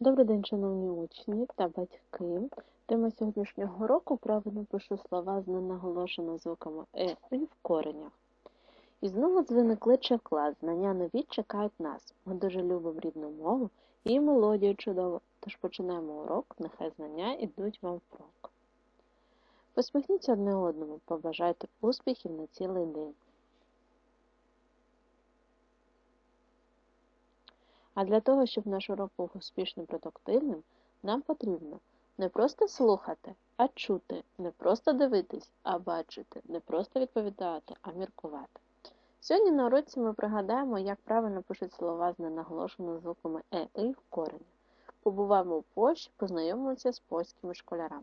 Добрий день, шановні учні та батьки. Тема сьогоднішнього року правильно пишу слова з ненаголошеними звуками е в коренях. І знову дзвони кличе клас, знання нові чекають нас. Ми дуже любимо рідну мову і мелодію чудово. Тож починаємо урок, нехай знання йдуть вам впрок. Посміхніться одне одному, побажайте успіхів на цілий день. А для того, щоб наш урок був успішним продуктивним, нам потрібно не просто слухати, а чути, не просто дивитись, а бачити, не просто відповідати, а міркувати. Сьогодні на уроці ми пригадаємо, як правильно пишуть слова з ненаголошеними звуками е і в корені. Побуваємо у Польщі, познайомимося з польськими школярами.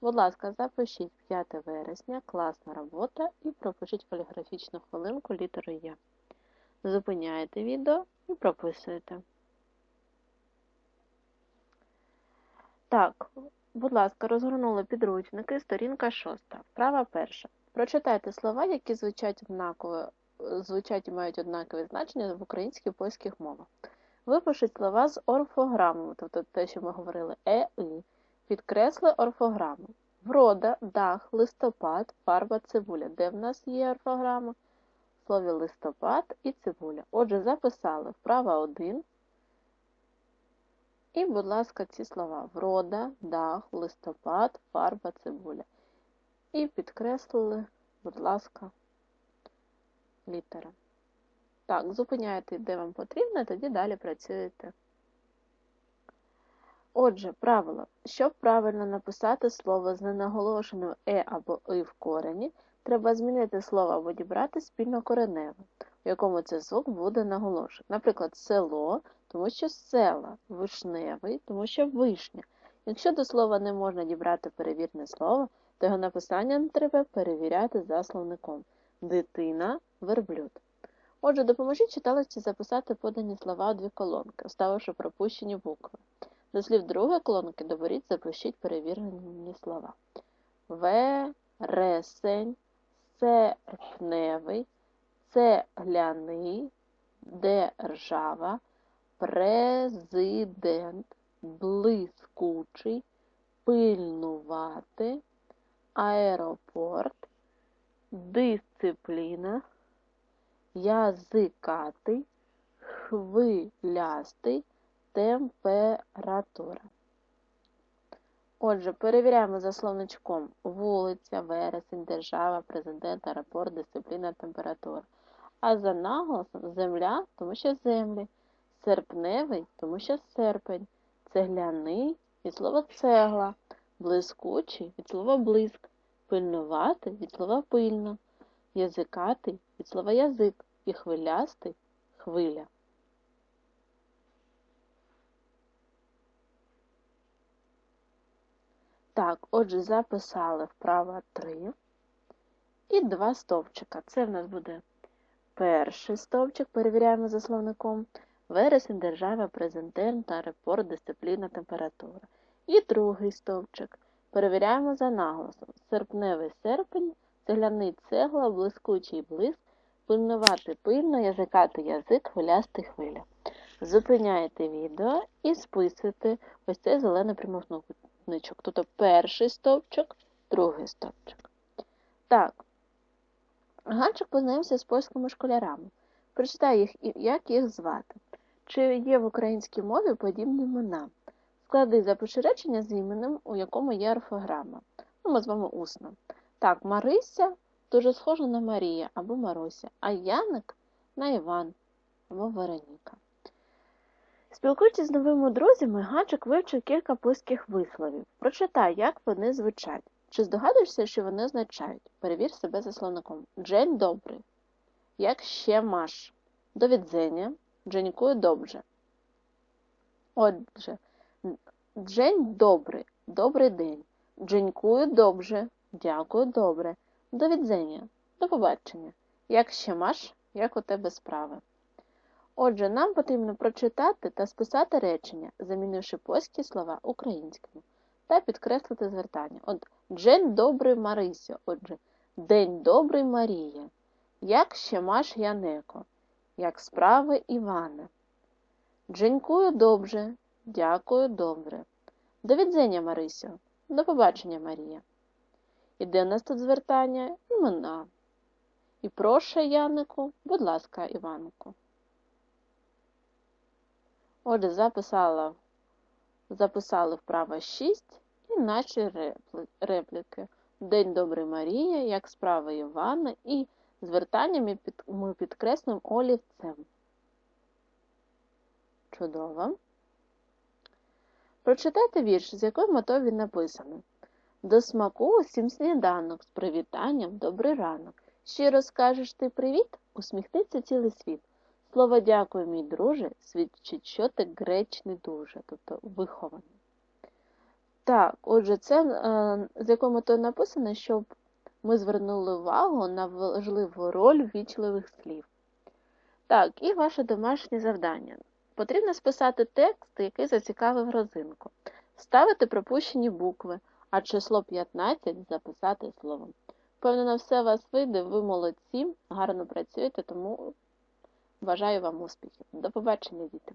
Будь ласка, запишіть 5 вересня, класна робота і пропишіть поліграфічну хвилинку літеру Є. Зупиняєте відео і прописуєте. Так, будь ласка, розгорнули підручники, сторінка 6. Вправа перша. Прочитайте слова, які звучать однаково, звучать і мають однакові значення в українській і польських мовах. Випишіть слова з орфограмами, тобто те, що ми говорили, е, і. Підкресли орфограму. Врода, дах, листопад, фарба, цибуля. Де в нас є орфограма? Слові листопад і цибуля. Отже, записали вправа 1. І, будь ласка, ці слова врода, дах, листопад, фарба, цибуля. І підкреслили, будь ласка, літера. Так, зупиняєте, де вам потрібно, тоді далі працюєте. Отже, правило. Щоб правильно написати слово з ненаголошеною е або и в корені, треба змінити слово або дібрати спільно кореневе, в якому цей звук буде наголошений. Наприклад, село, тому що села, вишневий, тому що вишня. Якщо до слова не можна дібрати перевірне слово, то його написання треба перевіряти за словником. Дитина, верблюд. Отже, допоможіть читалості записати подані слова у дві колонки, вставивши пропущені букви. До слів другої колонки доберіть, запишіть перевірені слова. Вересень, серпневий, цегляний, держава, президент, блискучий, пильнувати, аеропорт, дисципліна, язикатий, хвилястий, температура. Отже, перевіряємо за словничком. Вулиця, вересень, держава, президент, аеропорт, дисципліна, температура. А за наголосом земля, тому що землі, серпневий, тому що серпень, цегляний від слова цегла, блискучий від слова блиск, пильнувати від слова пильно, язикатий від слова язик і хвилястий хвиля. Так, отже, записали вправо 3 і два стовпчика. Це в нас буде перший стовпчик, перевіряємо за словником. Вересень, держава, президент, аеропорт, дисципліна, температура. І другий стовпчик. Перевіряємо за наголосом. Серпневий серпень, цегляний цегла, блискучий блиск, пильнувати пильно, язикатий язик, хвилястий хвиля. Зупиняєте відео і списуєте ось цей зелений прямокутничок. Тобто перший стовпчик, другий стовпчик. Так, Ганчик познайомився з польськими школярами. Прочитай їх, як їх звати. Чи є в українській мові подібні імена? Склади запиши речення з іменем, у якому є орфограма. Ну, ми з вами усно. Так, Марися дуже схожа на Марія або Маруся, а Яник на Іван або Вероніка. Спілкуючись з новими друзями, Ганчик вивчив кілька польських висловів. Прочитай, як вони звучать. Чи здогадуєшся, що вони означають? Перевір себе за словником. Джень добрий. Як ще маш? До відзення. Дженькую добре. Отже, Джень добрий. Добрий день. Дженькую добре. Дякую добре. До відзення. До побачення. Як ще маш? Як у тебе справи? Отже, нам потрібно прочитати та списати речення, замінивши польські слова українськими, та підкреслити звертання. От Джень добрий Марисю. Отже, День добрий Марія. Як ще маш Янеко? Як справи Іване? Дженькую добре. Дякую, добре. До відзення, Марисю. До побачення, Марія. І де в нас тут звертання? Імена. І прошу, Янику, будь ласка, Іванку. Отже, записала, записали вправо 6 і наші репліки. День добрий Марія, як справа Івана, і звертання ми, під, ми підкреслюємо олівцем. Чудово. Прочитайте вірш, з якою метою він написаний. До смаку усім сніданок з привітанням добрий ранок. Щиро скажеш ти привіт, усміхнеться цілий світ. Слово дякую, мій друже, свідчить, що ти гречний дуже, тобто вихований. Так, отже, це е, з якою метою написано, щоб ми звернули увагу на важливу роль ввічливих слів. Так, і ваше домашнє завдання. Потрібно списати текст, який зацікавив розинку, ставити пропущені букви, а число 15 записати словом. Впевнена, все у вас вийде, ви молодці, гарно працюєте, тому бажаю вам успіхів. До побачення, діти!